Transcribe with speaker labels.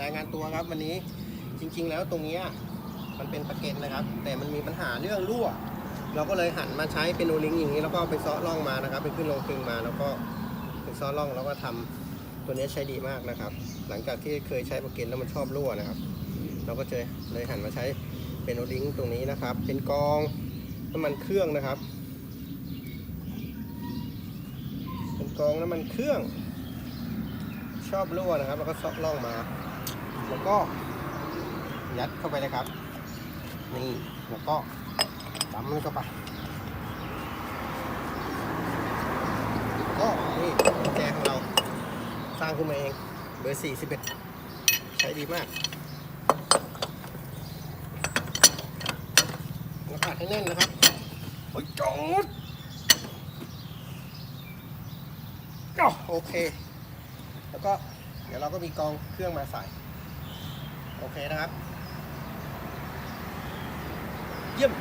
Speaker 1: รายงานตัวครับวันนี้จริง ๆ แล้วตรงนี้มันเป็นประเก็นนะครับ แต่มันมีปัญหาเรื่องรั่ว เราก็เลยหันมาใช้เป็นโอลิงอย่างนี้แล้วก็ไปซ้อล่องมานะครับ ไปขึ้นลงตึงมาแล้วก็ไปซ้อล่องแล้วก็ทำตัวนี้ใช้ดีมากนะครับ หลังจากที่เคยใช้ประเก็นแล้วมันชอบรั่วนะครับ เราก็เจอเลยหันมาใช้เป็นโอลิงตรงนี้นะครับ เป็นกองน้ำมันเครื่องนะครับ เป็นกองน้ำมันเครื่องชอบรั่วนะครับ แล้วก็ซอกล่องมา แล้วก็ยัดเข้าไปเลยครับ นี่แล้วก็ปั๊มมันเข้าไปก็นี่แจของเราสร้างขึ้นมาเองเบอร์สี่สิบเอ็ดใช้ดีมากแล้วก็ให้แน่นนะครับโอ้ยจอดโอเค แล้วก็เดี๋ยวเราก็มีกองเครื่องมาใส่ โอเคนะครับ เยี่ยม